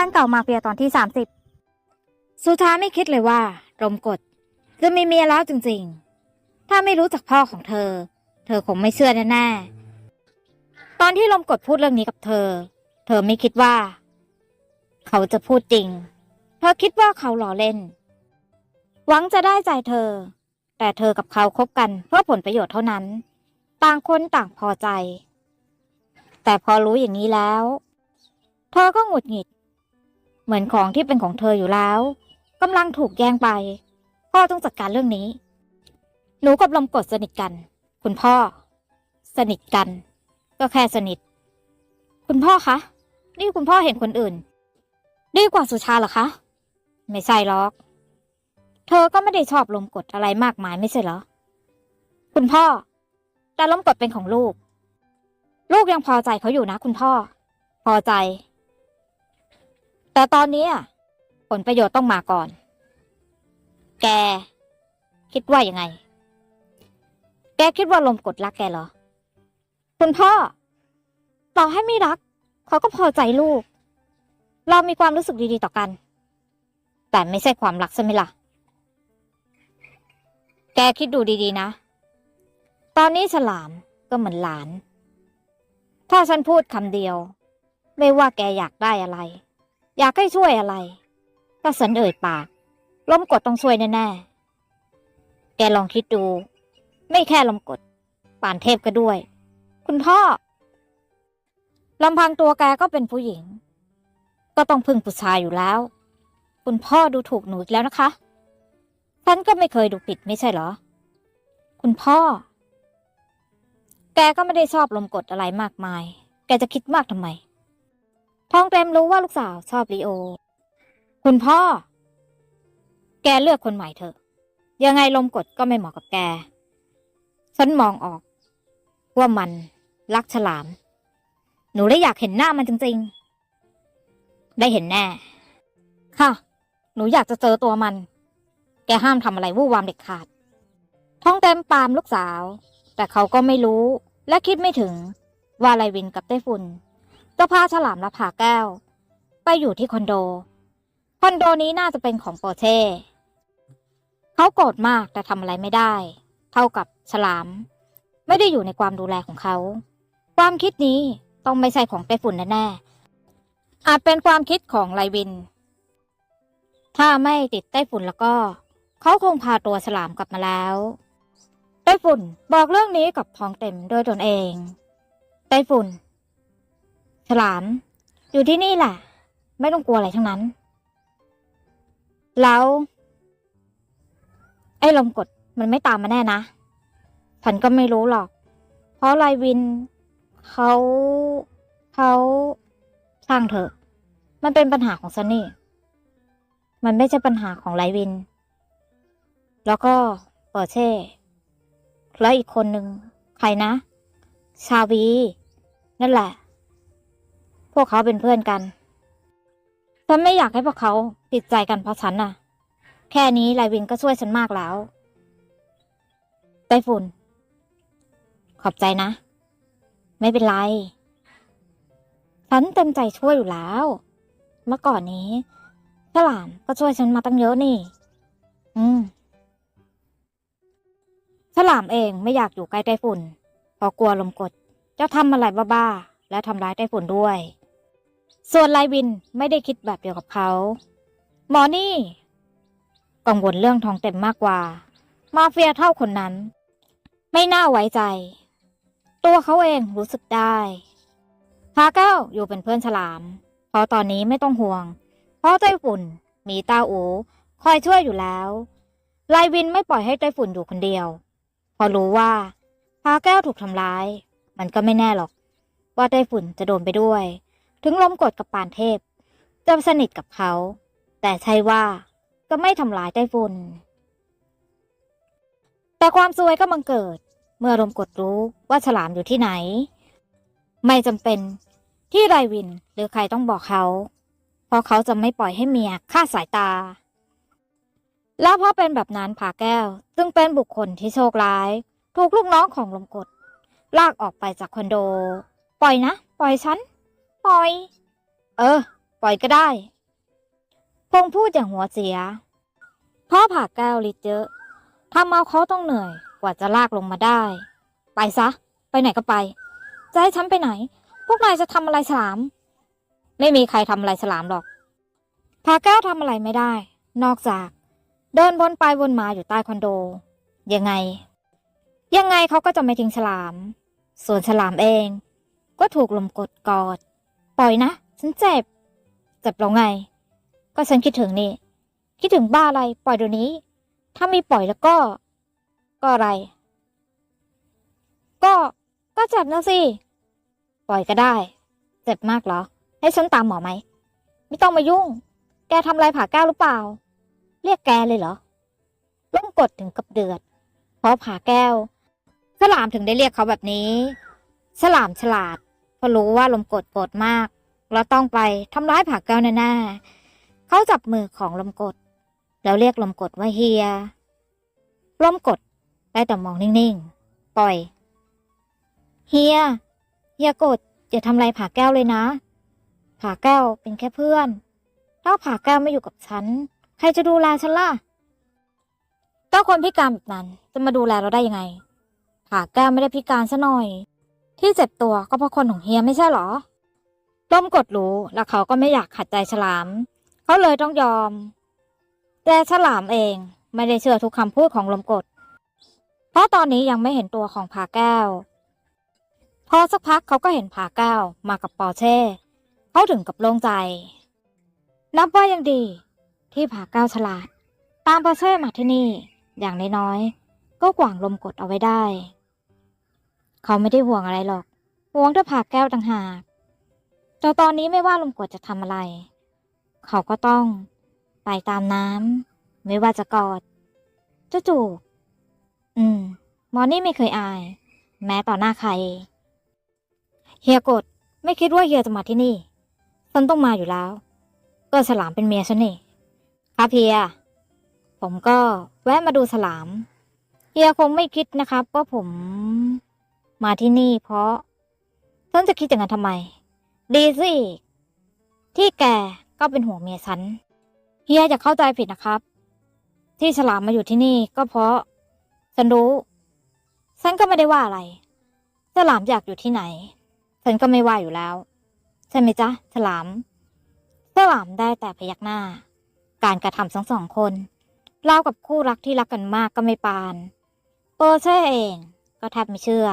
บ้านเก่ามาเฟียตอนที่สามสิบสุธาไม่คิดเลยว่าลมกดจะมีเมียแล้วจริงๆ ถ้าไม่รู้จักพ่อของเธอ เธอคงไม่เชื่อแน่ๆ ตอนที่ลมกดพูดเรื่องนี้กับเธอ เธอไม่คิดว่า เขาจะพูดจริง เธอคิดว่าเขาหล่อเล่น หวังจะได้ใจเธอ แต่เธอกับเขาคบกันเพื่อผลประโยชน์เท่านั้น ต่างคนต่างพอใจ แต่พอรู้อย่างนี้แล้ว เธอก็หงุดหงิด เหมือนของที่เป็นของเธออยู่แล้วกำลังถูกแย่งไปพ่อต้องจัดการเรื่องนี้ หนูกับลมกดสนิทกัน คุณพ่อ สนิทกัน ก็แค่สนิท คุณพ่อคะ นี่คุณพ่อเห็นคนอื่น ดีกว่าสุชาหรอคะ ไม่ใช่หรอก เธอก็ไม่ได้ชอบลมกดอะไรมากมายไม่ใช่เหรอ คุณพ่อ แต่ลมกดเป็นของลูก ลูกยังพอใจเขาอยู่นะ คุณพ่อ พอใจ แต่ตอนนี้อะผลประโยชน์ต้องมาก่อน แก คิดว่ายังไง แกคิดว่าลมกดรักแกเหรอ คุณพ่อ ต่อให้ไม่รัก เขาก็พอใจลูก เรามีความรู้สึกดีๆต่อกัน แต่ไม่ใช่ความรักใช่ไหมล่ะ แกคิดดูดีๆนะ ตอนนี้ฉลามก็เหมือนหลาน ถ้าฉันพูดคำเดียว ไม่ว่าแกอยากได้อะไร อยากให้ช่วยอะไร ก็สันเอ่ยปาก ล้มกดต้องช่วยแน่ๆ แกลองคิดดู ไม่แค่ลมกด ป่านเทพก็ด้วย คุณพ่อลำพังตัวแกก็เป็นผู้หญิง ก็ต้องพึ่งผู้ชายอยู่แล้ว คุณพ่อดูถูกหนูอีกแล้วนะคะฉันก็ไม่เคยดูผิดไม่ใช่เหรอ คุณพ่อ แกก็ไม่ได้ชอบลมกดอะไรมากมาย แกจะคิดมากทำไม ทองเต็มรู้ว่าลูกสาวชอบลีโอ คุณพ่อ แกเลือกคนใหม่เถอะ ยังไงลมกดก็ไม่เหมาะกับแก ฉันมองออก ว่ามันรักฉลาม หนูได้อยากเห็นหน้ามันจริง ๆ ได้เห็นแน่ ค่ะ หนูอยากจะเจอตัวมัน แกห้ามทำอะไรวู่วามเด็ดขาด ท้องเต็มปามลูกสาว แต่เขาก็ไม่รู้และคิดไม่ถึงว่าไลวินกับไต้ฝุ่น จะพาฉลามและผาแก้ว ไปอยู่ที่คอนโด คอนโดนี้น่าจะเป็นของโปเช่เขาโกรธมากแต่ทำอะไรไม่ได้ เท่ากับฉลาม ไม่ได้อยู่ในความดูแลของเขา ความคิดนี้ต้องไม่ใช่ของไต้ฝุ่นแน่ๆอาจเป็นความคิดของไลวิน ถ้าไม่ติดไต้ฝุ่นแล้วก็ เขาคงพาตัวฉลามกลับมาแล้ว ไต้ฝุ่นบอกเรื่องนี้กับทองเต็มด้วยตนเอง ไต้ฝุ่น ฉลาม อยู่ที่นี่แหละ ไม่ต้องกลัวอะไรทั้งนั้น แล้ว ไอ้ลมกดมันไม่ตามมาแน่นะฉันก็ไม่รู้หรอก เพราะไลวินเขาเขาช่างเถอะ มันเป็นปัญหาของซันนี่ มันไม่ใช่ปัญหาของไลวิน แล้วก็เปอร์เช่แล้วอีกคนหนึ่งใครนะ ชาวี นั่นแหละ วกเขาเป็นเพื่อนกัน ฉันไม่อยากให้พวกเขาติดใจกันเพราะฉันน่ะ แค่นี้ไลวินก็ช่วยฉันมากแล้วไต้ฝุ่น ขอบใจนะ ไม่เป็นไร ฉันเต็มใจช่วยอยู่แล้ว เมื่อก่อนนี้ฉลามก็ช่วยฉันมาตั้งเยอะนี่ อืมฉลามเองไม่อยากอยู่ใกล้ไต้ฝุ่นเพราะกลัวลมกดจะทำอะไรบ้าๆและทำร้ายไต้ฝุ่นด้วย ส่วนไลวินไม่ได้คิดแบบเดียวกับเขา หมอนี่ กังวลเรื่องทองเต็มมากกว่า มาเฟียเท่าคนนั้น ไม่น่าไว้ใจ ตัวเขาเองรู้สึกได้พาเก้าอยู่เป็นเพื่อนฉลาม เพราะตอนนี้ไม่ต้องห่วง เพราะไต้ฝุ่นมีตาอูคอยช่วยอยู่แล้วไลวินไม่ปล่อยให้ไต้ฝุ่นอยู่คนเดียว พอรู้ว่าพาแก้วถูกทำร้าย มันก็ไม่แน่หรอก ว่าไต้ฝุ่นจะโดนไปด้วย ถึงลมกดกับปานเทพจะสนิทกับเขา แต่ใช่ว่าก็ไม่ทำร้ายไต้ฝุ่นแต่ความซวยก็บังเกิด เมื่อลมกดรู้ว่าฉลามอยู่ที่ไหน ไม่จำเป็นที่ไรวินหรือใครต้องบอกเขา เพราะเขาจะไม่ปล่อยให้เมียฆ่าสายตา แล้วเพราะเป็นแบบนั้นผาแก้ว ซึ่งเป็นบุคคลที่โชคร้าย ถูกลูกน้องของลมกด ลากออกไปจากคอนโด ปล่อยนะ ปล่อยฉัน ปล่อย เออ ปล่อยก็ได้ พงพูดอย่างหัวเสีย พ่อผ่าแก้วลิตรเยอะทำเอาเขาต้องเหนื่อยกว่าจะลากลงมาได้ ไปซะ ไปไหนก็ไป จะให้ฉันไปไหน พวกนายจะทำอะไรฉลาม ไม่มีใครทำอะไรฉลามหรอกผ่าแก้วทำอะไรไม่ได้ นอกจาก เดินวนไปวนมาอยู่ใต้คอนโด ยังไง ยังไงเขาก็จะไม่ทิ้งฉลาม ส่วนฉลามเอง ก็ถูกลมกดกอด ปล่อยนะ ฉันเจ็บ เจ็บแล้วไง ก็ฉันคิดถึงนี่ คิดถึงบ้าอะไร ปล่อยเดี๋ยวนี้ ถ้าไม่ปล่อยแล้วก็ ก็อะไร ก็ ก็เจ็บนะสิ ปล่อยก็ได้ เจ็บมากเหรอ ให้ฉันตามหมอไหม ไม่ต้องมายุ่ง แกทำไรผ่าแก้วหรือเปล่า เรียกแกเลยเหรอล่มกดถึงกับเดือด เพราะผ่าแก้ว ฉลามถึงได้เรียกเขาแบบนี้ ฉลามฉลาด เพราะรู้ว่าลมกดโกรธมาก แล้วต้องไปทำร้ายผ่าแก้วแน่ๆเขาจับมือของลมกด แล้วเรียกลมกดว่าเฮีย ลมกดได้แต่มองนิ่งๆ ปล่อย เฮีย เฮียกดอย่าทำอะไรผ่าแก้วเลยนะผ่าแก้วเป็นแค่เพื่อน ถ้าผ่าแก้วไม่อยู่กับฉัน ใครจะดูแลฉันล่ะเจ้าคนพิการแบบนั้นจะมาดูแลเราได้ยังไงผ่าแก้วไม่ได้พิการซะหน่อย ที่เจ็บตัวก็เพราะคนของเฮียไม่ใช่เหรอต้มกดรู้แล้วเขาก็ไม่อยากขัดใจฉลาม เขาเลยต้องยอม แต่ฉลามเองไม่ได้เชื่อทุกคำพูดของลมกด เพราะตอนนี้ยังไม่เห็นตัวของผาแก้ว พอสักพักเขาก็เห็นผาแก้วมากับปอร์เช่เขาถึงกับโล่งใจ นับว่ายังดี ที่ผาแก้วฉลาด ตามปอร์เช่มาที่นี่ อย่างน้อยๆก็กวางลมกดเอาไว้ได้ เขาไม่ได้ห่วงอะไรหรอก ห่วงแต่ผาแก้วต่างหากแต่ตอนนี้ไม่ว่าลมกดจะทำอะไร เขาก็ต้องไปตามน้ำไม่ว่าจะกอดจะจูบอืม มอนนี่ไม่เคยอาย แม้ต่อหน้าใคร เฮียกดไม่คิดว่าเฮียจะมาที่นี่ฉันต้องมาอยู่แล้ว ก็ฉลามเป็นเมียฉันนี่ครับเฮีย ผมก็แวะมาดูฉลาม เฮียคงไม่คิดนะครับว่าผม มาที่นี่เพราะ ฉันจะคิดอย่างนั้นทำไม ดีสิที่แกก็เป็นห่วงเมียฉัน เฮียอย่าเข้าใจผิดนะครับ ที่ฉลามมาอยู่ที่นี่ก็เพราะ ฉันรู้ ฉันก็ไม่ได้ว่าอะไร ฉลามอยากอยู่ที่ไหน ฉันก็ไม่ว่าอยู่แล้ว ใช่ไหมจ๊ะ ฉลาม ฉลามได้แต่พยักหน้า การกระทำทั้งสองคนเล่ากับคู่รักที่รักกันมากก็ไม่ปานเปอร์เช่เองก็แทบไม่เชื่อ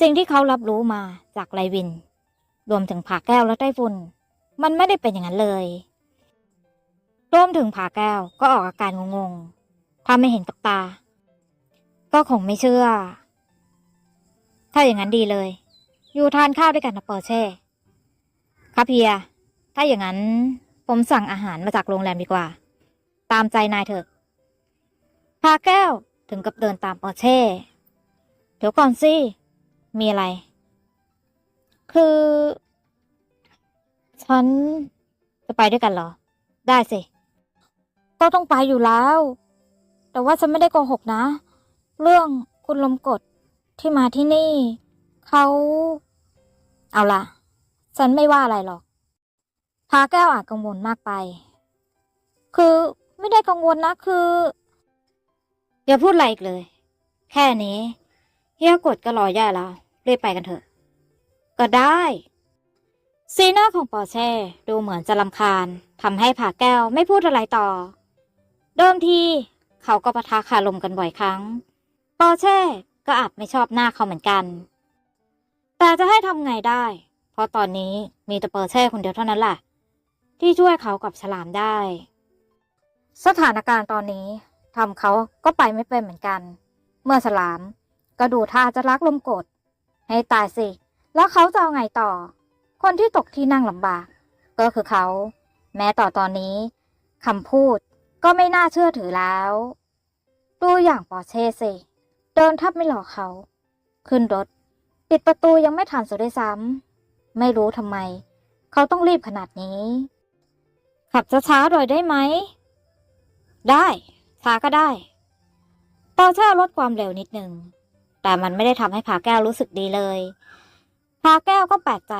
สิ่งที่เขารับรู้มาจากไลวิน รวมถึงผาแก้วและไต้ฝุ่น มันไม่ได้เป็นอย่างนั้นเลยรวมถึงผาแก้วก็ออกอาการงงๆ ถ้าไม่เห็นกับตา ก็คงไม่เชื่อ ถ้าอย่างนั้นดีเลย อยู่ทานข้าวด้วยกันนะเปอร์เช่ครับเฮีย ถ้าอย่างนั้นผมสั่งอาหารมาจากโรงแรมดีกว่า ตามใจนายเถอะพาแก้วถึงกับเดินตามปอร์เช่ เดี๋ยวก่อนสิ มีอะไร คือ ฉันจะไปด้วยกันเหรอ ได้สิ ก็ต้องไปอยู่แล้ว แต่ว่าฉันไม่ได้โกหกนะ เรื่องคุณลมกดที่มาที่นี่ เขา เอาล่ะ ฉันไม่ว่าอะไรหรอก พาแก้วอาจกังวลมากไป คือไม่ได้กังวลนะคือ อย่าพูดอะไรอีกเลย แค่นี้ เฮียกดก็รอแย่แล้วรีบไปกันเถอะ ก็ได้สีหน้าของปอร์เช่ดูเหมือนจะลำคาญทำให้ผาแก้วไม่พูดอะไรต่อ เดิมทีเขาก็ปะทะคารมกันบ่อยครั้ง ปอร์เช่ก็อาจไม่ชอบหน้าเขาเหมือนกัน แต่จะให้ทำไงได้ เพราะตอนนี้มีแต่เปอร์เช่คนเดียวเท่านั้นแหละที่ช่วยเขากับฉลามได้ สถานการณ์ตอนนี้ทำเขาก็ไปไม่เป็นเหมือนกัน เมื่อฉลาม ก็ดูท่าจะรักลมกด ให้ตายสิ แล้วเขาจะเอาไงต่อ คนที่ตกที่นั่งลำบาก ก็คือเขา แม้ต่อตอนนี้คำพูดก็ไม่น่าเชื่อถือแล้ว ดูอย่างปอเช่สิ เดินทับไม่หลอกเขา ขึ้นรถ ปิดประตูยังไม่ทันสุดด้วยซ้ำไม่รู้ทำไม เขาต้องรีบขนาดนี้ ขับช้าๆหน่อยได้ไหม ได้ช้าก็ได้ปอเช่ลดความเร็วนิดนึง แต่มันไม่ได้ทำให้ผาแก้วรู้สึกดีเลยผาแก้วก็แปลกใจ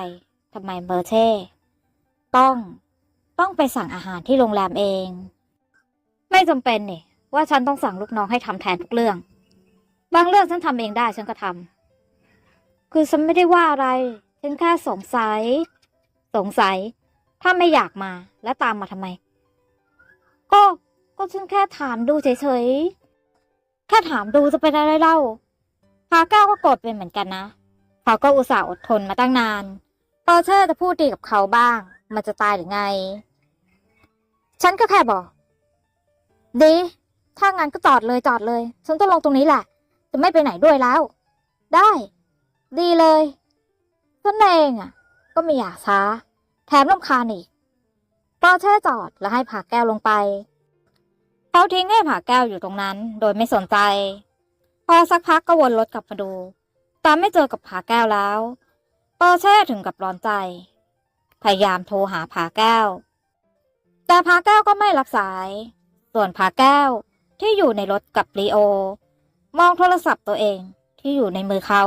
ทำไมเบอร์เช่ต้องต้องไปสั่งอาหารที่โรงแรมเอง ไม่จำเป็นนี่ว่าฉันต้องสั่งลูกน้องให้ทำแทนทุกเรื่อง บางเรื่องฉันทำเองได้ฉันก็ทำคือฉันไม่ได้ว่าอะไร ฉันแค่สงสัย สงสัย ถ้าไม่อยากมาแล้วตามมาทำไม ก็ก็ฉันแค่ถามดูเฉยๆแค่ถามดูจะเป็นอะไรเล่า พาเก้าก็โกรธเป็นเหมือนกันนะ เขาก็อุตส่าห์อดทนมาตั้งนานปอเชอร์จะพูดดีกับเขาบ้าง มันจะตายหรือไง ฉันก็แค่บอก ดี ถ้างั้นก็จอดเลยจอดเลย ฉันจะลงตรงนี้แหละ จะไม่ไปไหนด้วยแล้ว ได้ ดีเลยฉันเองอะ ก็ไม่อยากช้า แถมรำคาญอีกปอเชอร์จอดแล้วให้ผาแก้วลงไป เขาทิ้งให้ผาแก้วอยู่ตรงนั้น โดยไม่สนใจ พอสักพักก็วนรถกลับมาดูแต่ไม่เจอกับผาแก้วแล้วปอเช่ถึงกับร้อนใจ พยายามโทรหาผาแก้ว แต่ผาแก้วก็ไม่รับสาย ส่วนผาแก้วที่อยู่ในรถกับลีโอ มองโทรศัพท์ตัวเองที่อยู่ในมือเขา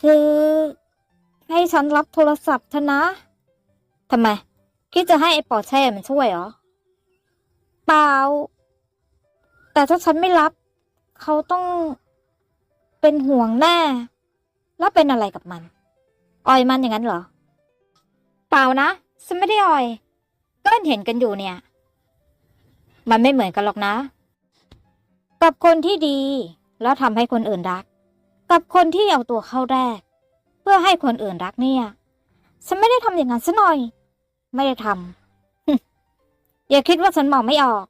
คือ ให้ฉันรับโทรศัพท์เถอะนะทำไม คิดจะให้ไอ้ปอเช่มันช่วยเหรอ เปล่า แต่ถ้าฉันไม่รับ เขาต้องเป็นห่วงแน่ แล้วเป็นอะไรกับมัน อ่อยมันอย่างนั้นเหรอ เปล่านะ ฉันไม่ได้อ่อย ก็เห็นกันอยู่เนี่ย มันไม่เหมือนกันหรอกนะ กับคนที่ดี แล้วทำให้คนอื่นรัก กับคนที่เอาตัวเข้าแรก เพื่อให้คนอื่นรักเนี่ย ฉันไม่ได้ทำอย่างนั้นซะหน่อย ไม่ได้ทำอย่าคิดว่าฉันมองไม่ออก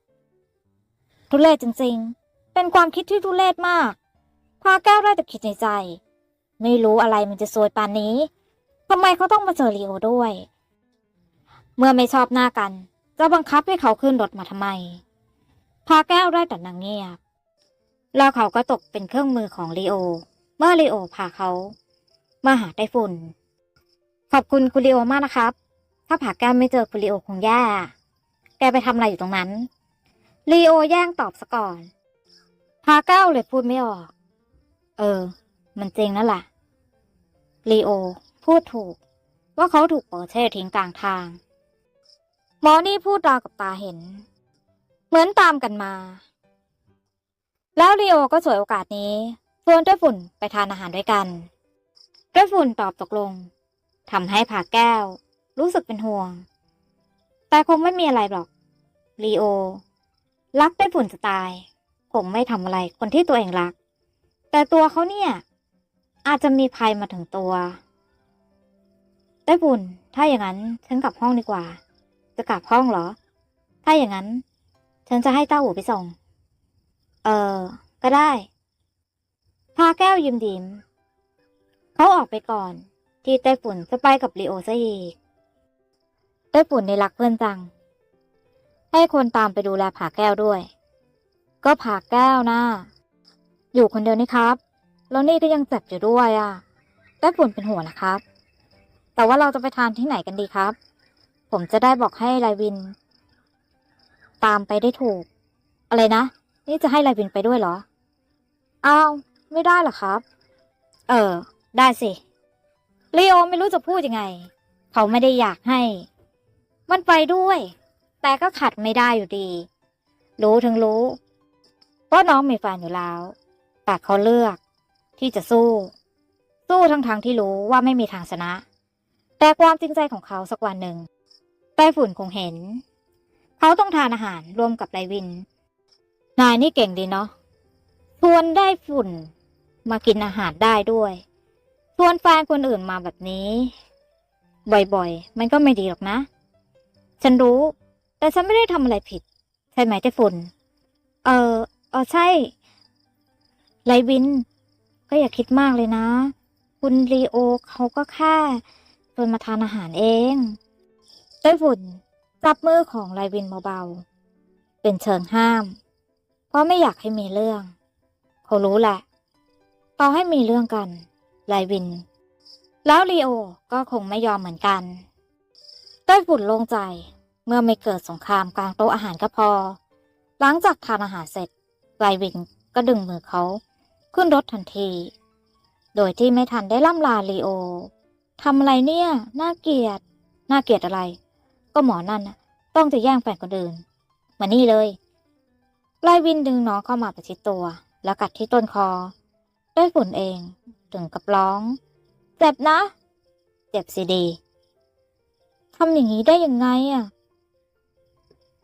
ทุเรศจริง ๆ เป็นความคิดที่ทุเรศมาก พาแก้วได้แต่คิดในใจ ไม่รู้อะไรมันจะซวยปานนี้ทำไมเขาต้องมาเจอลีโอด้วย เมื่อไม่ชอบหน้ากัน จะบังคับให้เขาขึ้นรถมาทำไม พาแก้วได้แต่นางเงียบ แล้วเขาก็ตกเป็นเครื่องมือของลีโอ เมื่อลีโอพาเขามาหาไต้ฝุ่น ขอบคุณคุณลีโอมากนะครับ ถ้าผาแก้วไม่เจอคุณลีโอคงแย่ แกไปทำอะไรอยู่ตรงนั้นลีโอแย่งตอบซะก่อน พาเก้าเลยพูดไม่ออก เออ มันจริงนั่นแหละลีโอ พูดถูก ว่าเขาถูกเปิดเช่ทิ้งกลางทาง หมอนี่พูดราวกับตาเห็น เหมือนตามกันมา แล้วลีโอก็สวยโอกาสนี้ชวนด้วยฝุ่นไปทานอาหารด้วยกันด้วยฝุ่นตอบตกลงทำให้ผาแก้ว รู้สึกเป็นห่วง แต่คงไม่มีอะไรหรอกลีโอ รักได้ฝุ่นจะตาย คงไม่ทำอะไรคนที่ตัวเองรัก แต่ตัวเขาเนี่ย อาจจะมีภัยมาถึงตัวได้ฝุ่น ถ้าอย่างนั้นฉันกลับห้องดีกว่า จะกลับห้องเหรอ ถ้าอย่างนั้น ฉันจะให้เต้าหูไปส่ง เออ ก็ได้ พาแก้วยิ้มดิม เขาออกไปก่อน ที่ไต้ฝุ่นจะไปกับลีโอซะอีกไต้ฝุ่นในรักเพื่อนจัง ให้คนตามไปดูแลผาแก้วด้วย ก็ผาแก้วนะอยู่คนเดียวนี่ครับ แล้วนี่ก็ยังเจ็บอยู่ด้วยอะไต้ฝุ่นเป็นห่วงนะครับ แต่ว่าเราจะไปทานที่ไหนกันดีครับ ผมจะได้บอกให้ไลวิน ตามไปได้ถูก อะไรนะ นี่จะให้ไลวินไปด้วยเหรอ อ้าว ไม่ได้เหรอครับ เออ ได้สิลีโอไม่รู้จะพูดยังไง เขาไม่ได้อยากให้ มันไปด้วย แต่ก็ขัดไม่ได้อยู่ดี รู้ถึงรู้ ว่าน้องมีแฟนอยู่แล้ว แต่เขาเลือก ที่จะสู้ สู้ทั้งทางๆที่รู้ว่าไม่มีทางชนะ แต่ความจริงใจของเขาสักวันหนึ่งไต้ฝุ่นคงเห็น เขาต้องทานอาหารร่วมกับไลวิน นายนี่เก่งดีเนาะชวนได้ฝุ่นมากินอาหารได้ด้วยชวนแฟนคนอื่นมาแบบนี้ บ่อยๆ มันก็ไม่ดีหรอกนะ ฉันรู้ แต่ฉันไม่ได้ทำอะไรผิด ใช่ไหมไต้ฝุ่น เออ อ๋อใช่ ไลวิน ก็อย่าคิดมากเลยนะ คุณลีโอเขาก็แค่ชวนมาทานอาหารเองไต้ฝุ่นจับมือของไลวินเบาๆ เป็นเชิงห้าม เพราะไม่อยากให้มีเรื่อง เขารู้แหละ ต่อให้มีเรื่องกัน ไลวิน แล้วลีโอก็คงไม่ยอมเหมือนกันไต้ฝุ่นโล่งใจเมื่อไม่เกิดสงครามกลางโต๊ะอาหารก็พอ หลังจากทานอาหารเสร็จ ไลวินก็ดึงมือเขาขึ้นรถทันที โดยที่ไม่ทันได้ล่ำลาลีโอทำอะไรเนี่ยน่าเกลียดน่าเกลียดอะไร ก็หมอนั่นนะต้องจะแย่งแฟนคนอื่นมานี่เลยไล่วินดึงน้องเข้ามาประชิดตัว แล้วกัดที่ต้นคอได้ฝุ่นเองถึงกับร้อง เจ็บนะ เจ็บสิดีทำอย่างนี้ได้ยังไงอะ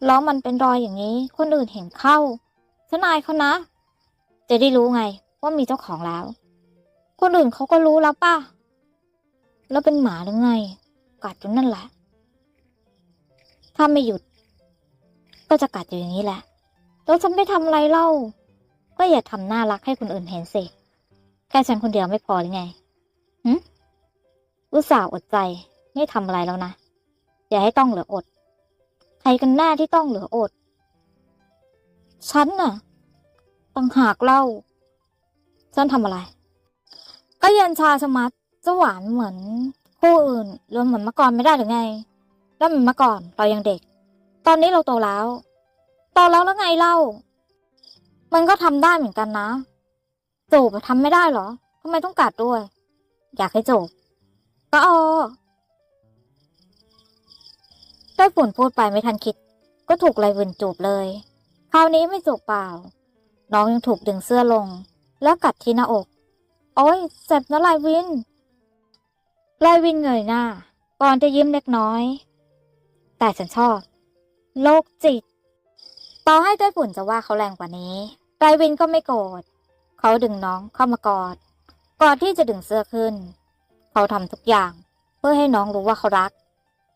ล้อมันเป็นรอยอย่างนี้ คนอื่นเห็นเข้า ฉันายเขานะ จะได้รู้ไงว่ามีเจ้าของแล้ว คนอื่นเขาก็รู้แล้วป่ะ แล้วเป็นหมาหรือไง กัดอยู่นั่นแหละ ถ้าไม่หยุด ก็จะกัดอยู่อย่างนี้แหละ แล้วฉันไม่ทำอะไรเล่า ก็อย่าทำน่ารักให้คนอื่นเห็นสิ แค่ฉันคนเดียวไม่พอหรือไงหึอุตส่าห์อดใจไม่ทำอะไรแล้วนะ อย่าให้ต้องเหลืออด ใครกันแน่ที่ต้องเหลืออด ฉันน่ะต่างหากเล่า ฉันทำอะไร ก็เย็นชาชะมัดจะหวานเหมือนคู่อื่นรือเหมือนเมื่อก่อนไม่ได้หรือไง แล้วเหมือนเมื่อก่อนเรายังเด็ก ตอนนี้เราโตแล้ว โตแล้วแล้วไงเล่า มันก็ทำได้เหมือนกันนะจูบอะทำไม่ได้เหรอทำไมต้องกัดด้วย อยากให้จูบก็เออได้ฝุ่นพูดไปไม่ทันคิด ก็ถูกไลวินจูบเลย คราวนี้ไม่จูบเปล่า น้องยังถูกดึงเสื้อลง แล้วกัดที่หน้าอก โอ้ยเจ็บนะไลวินไลวินเงยหน้า ก่อนจะยิ้มเล็กน้อย แต่ฉันชอบ โลกจิต ต่อให้ไต้ฝุ่นจะว่าเขาแรงกว่านี้ไลวินก็ไม่โกรธ เขาดึงน้องเข้ามากอด ก่อนที่จะดึงเสื้อขึ้น เขาทำทุกอย่างเพื่อให้น้องรู้ว่าเขารัก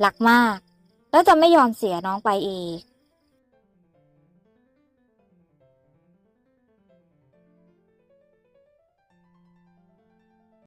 รักมาก แล้วจะไม่ยอมเสียน้องไปอีก